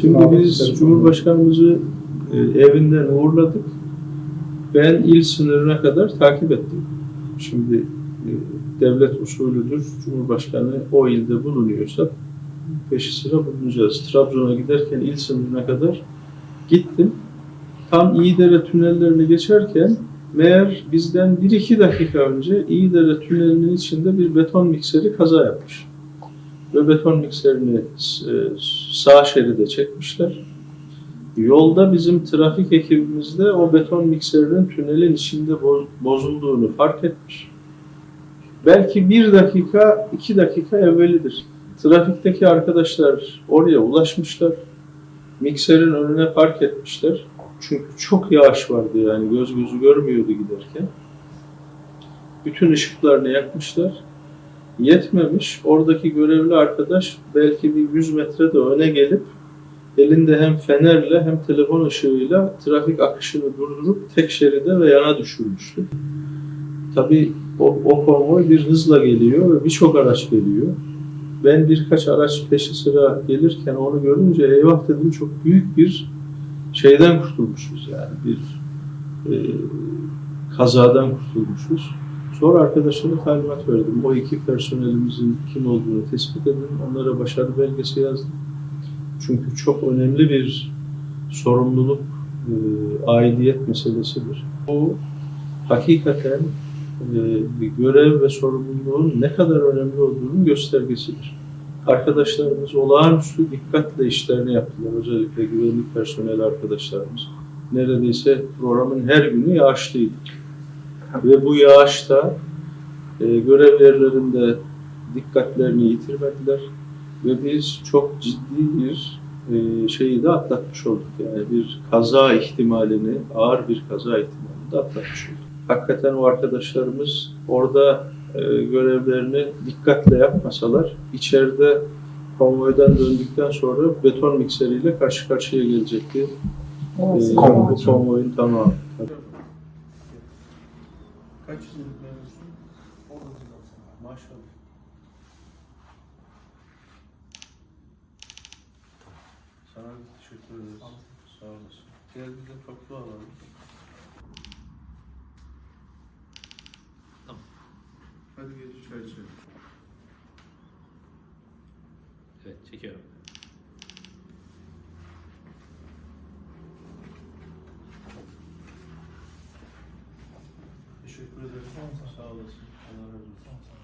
Şimdi biz Cumhurbaşkanımızı e, evinden uğurladık. Ben il sınırına kadar takip ettim. Şimdi e, devlet usulüdür. Cumhurbaşkanı o ilde bulunuyorsa peşi sıra bulunacağız. Trabzon'a giderken il sınırına kadar gittim. Tam İyidere tünellerini geçerken meğer bizden 1-2 dakika önce İyidere tünelinin içinde bir beton mikseri kaza yapmış. Ve beton mikserini e, sağ şeride çekmişler. Yolda bizim trafik ekibimiz de o beton mikserinin tünelin içinde boz- bozulduğunu fark etmiş. Belki bir dakika, iki dakika evvelidir. Trafikteki arkadaşlar oraya ulaşmışlar. Mikserin önüne park etmişler. Çünkü çok yağış vardı yani göz gözü görmüyordu giderken. Bütün ışıklarını yakmışlar. Yetmemiş. Oradaki görevli arkadaş belki bir 100 metre de öne gelip elinde hem fenerle hem telefon ışığıyla trafik akışını durdurup tek şeride ve yana düşürmüştü. Tabii o, o konvoy bir hızla geliyor ve birçok araç geliyor. Ben birkaç araç peşi sıra gelirken onu görünce eyvah dedim çok büyük bir şeyden kurtulmuşuz yani bir e, kazadan kurtulmuşuz. Sonra arkadaşlara talimat verdim. O iki personelimizin kim olduğunu tespit edin. Onlara başarı belgesi yazdım. Çünkü çok önemli bir sorumluluk, e, aidiyet meselesidir. Bu hakikaten e, bir görev ve sorumluluğun ne kadar önemli olduğunun göstergesidir. Arkadaşlarımız olağanüstü dikkatle işlerini yaptılar. Özellikle güvenlik personeli arkadaşlarımız. Neredeyse programın her günü yağışlıydı. Ve bu yağışta e, görev yerlerinde dikkatlerini yitirmediler ve biz çok ciddi bir e, şeyi de atlatmış olduk. Yani bir kaza ihtimalini, ağır bir kaza ihtimalini de atlatmış olduk. Hakikaten o arkadaşlarımız orada e, görevlerini dikkatle yapmasalar içeride konvoydan döndükten sonra beton mikseriyle karşı karşıya gelecekti. E, Konvoy. bu konvoyun tamamı. Kaç yıllık mevzusun? Maşallah. Sana da teşekkür ederiz. Sağ olasın. Gel bir de toplu alalım. Tamam. Hadi geç çay içelim. Evet, çekiyorum. Allah razı olsun.